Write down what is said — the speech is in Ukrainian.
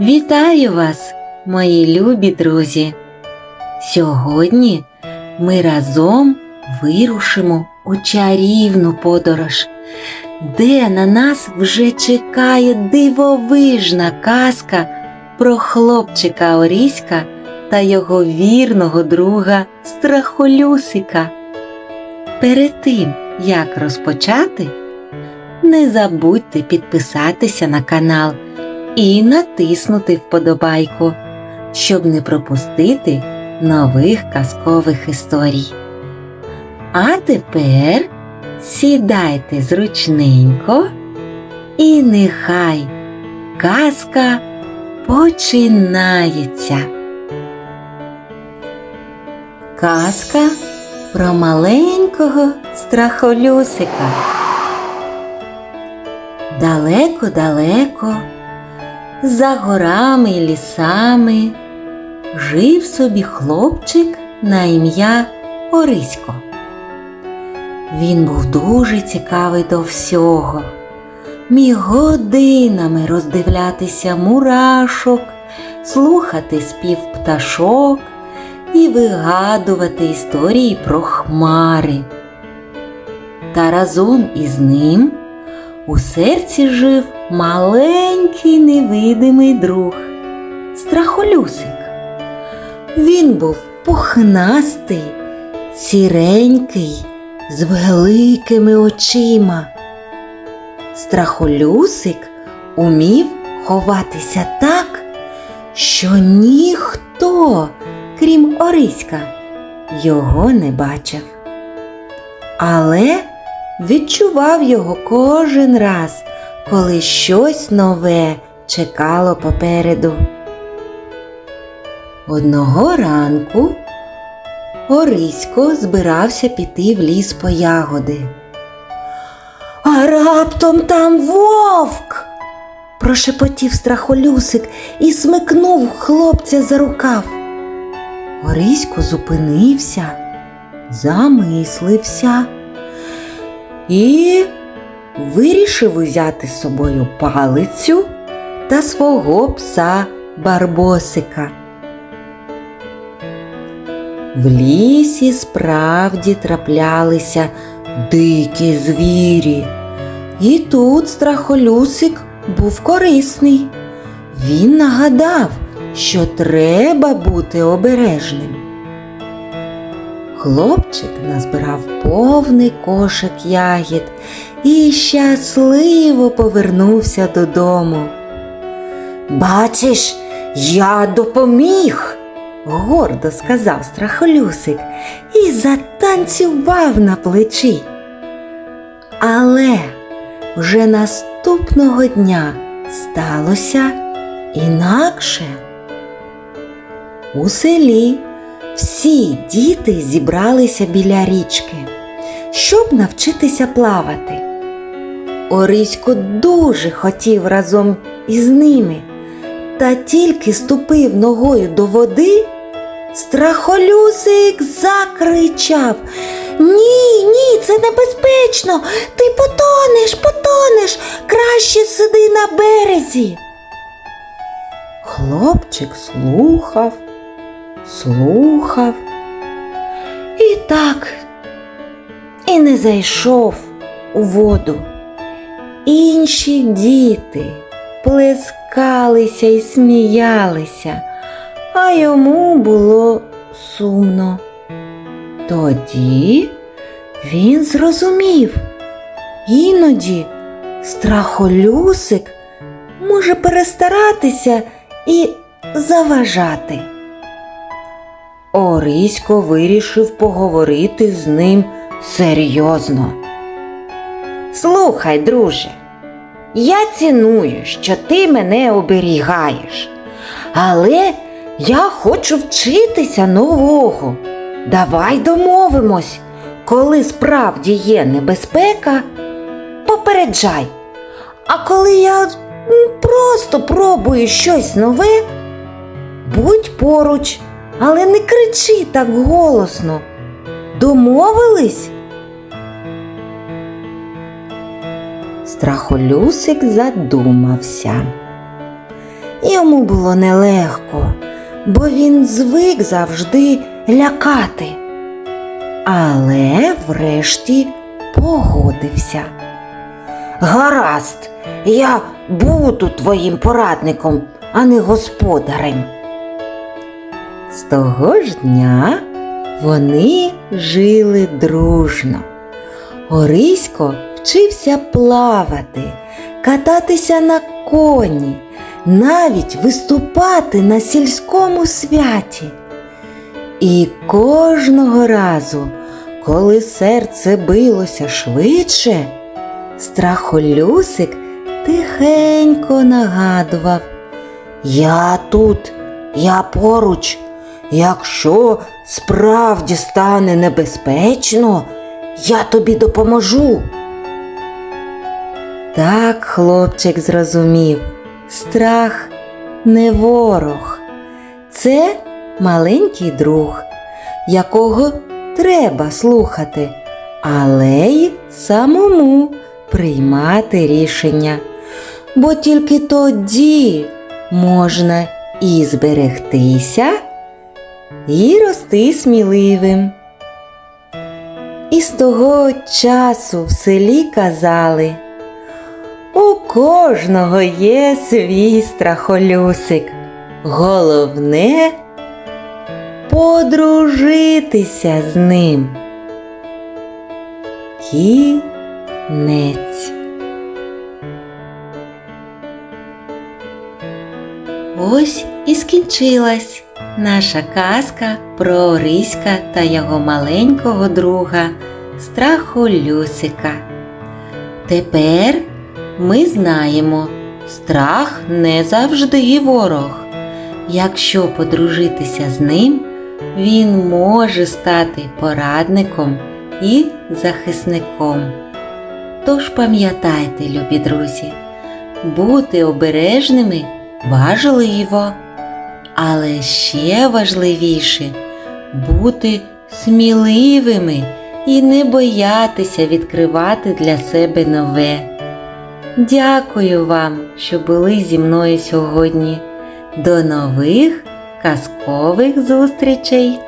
Вітаю вас, мої любі друзі! Сьогодні ми разом вирушимо у чарівну подорож, де на нас вже чекає дивовижна казка про хлопчика Оріська та його вірного друга Страхолюсика. Перед тим, як розпочати, не забудьте підписатися на канал і натиснути вподобайку, щоб не пропустити нових казкових історій. А тепер сідайте зручненько і нехай казка починається. Казка про маленького страхолюсика. Далеко-далеко, за горами й лісами, жив собі хлопчик на ім'я Орисько. Він був дуже цікавий до всього, міг годинами роздивлятися мурашок, слухати спів пташок і вигадувати історії про хмари. Та разом із ним у серці жив маленький невидимий друг страхолюсик. Він був пухнастий, сіренький, з великими очима. Страхолюсик умів ховатися так, що ніхто, крім Ориська, його не бачив. Але відчував його кожен раз, коли щось нове чекало попереду. Одного ранку Орисько збирався піти в ліс по ягоди. А раптом там вовк. прошепотів страхолюсик і смикнув хлопця за рукав. Орисько зупинився, замислився і вирішив узяти з собою палицю та свого пса Барбосика. В лісі справді траплялися дикі звірі, і тут страхолюсик був корисний. Він нагадав, що треба бути обережним. Хлопчик назбирав повний кошик ягід і щасливо повернувся додому. Бачиш, я допоміг, гордо сказав страхолюсик і затанцював на плечі. Але вже наступного дня сталося інакше. У селі всі діти зібралися біля річки, щоб навчитися плавати. Орисько дуже хотів разом із ними, та тільки ступив ногою до води, страхолюсик закричав Ні, ні, це небезпечно. Ти потонеш, потонеш, краще сиди на березі. Хлопчик слухав слухав. І так і не зайшов у воду. Інші діти плескалися і сміялися, а йому було сумно. Тоді він зрозумів, іноді страхолюсик може перестаратися і заважати. Орисько вирішив поговорити з ним серйозно. Слухай, друже, я ціную, що ти мене оберігаєш, але я хочу вчитися нового. Давай домовимось, коли справді є небезпека, попереджай. А коли я просто пробую щось нове, будь поруч але не кричи так голосно. Домовились? Страхолюсик задумався. Йому було нелегко, бо він звик завжди лякати. Але врешті погодився. Гаразд, я буду твоїм порадником, а не господарем. З того ж дня вони жили дружно. Орисько вчився плавати, кататися на коні, навіть виступати на сільському святі. І кожного разу, коли серце билося швидше, страхолюсик тихенько нагадував Я тут, я поруч. Якщо справді стане небезпечно, я тобі допоможу. Так хлопчик зрозумів, страх не ворог, це маленький друг, якого треба слухати, але й самому приймати рішення, бо тільки тоді можна і зберегтися, і рости сміливим. І з того часу в селі казали, у кожного є свій страхолюсик. Головне подружитися з ним. Кінець. Ось і скінчилась наша казка про Ориська та його маленького друга Страхолюсика. Тепер ми знаємо, страх не завжди ворог. Якщо подружитися з ним, він може стати порадником і захисником. Тож пам'ятайте, любі друзі, бути обережними важливо, але ще важливіше бути сміливими і не боятися відкривати для себе нове. Дякую вам, що були зі мною сьогодні. До нових казкових зустрічей!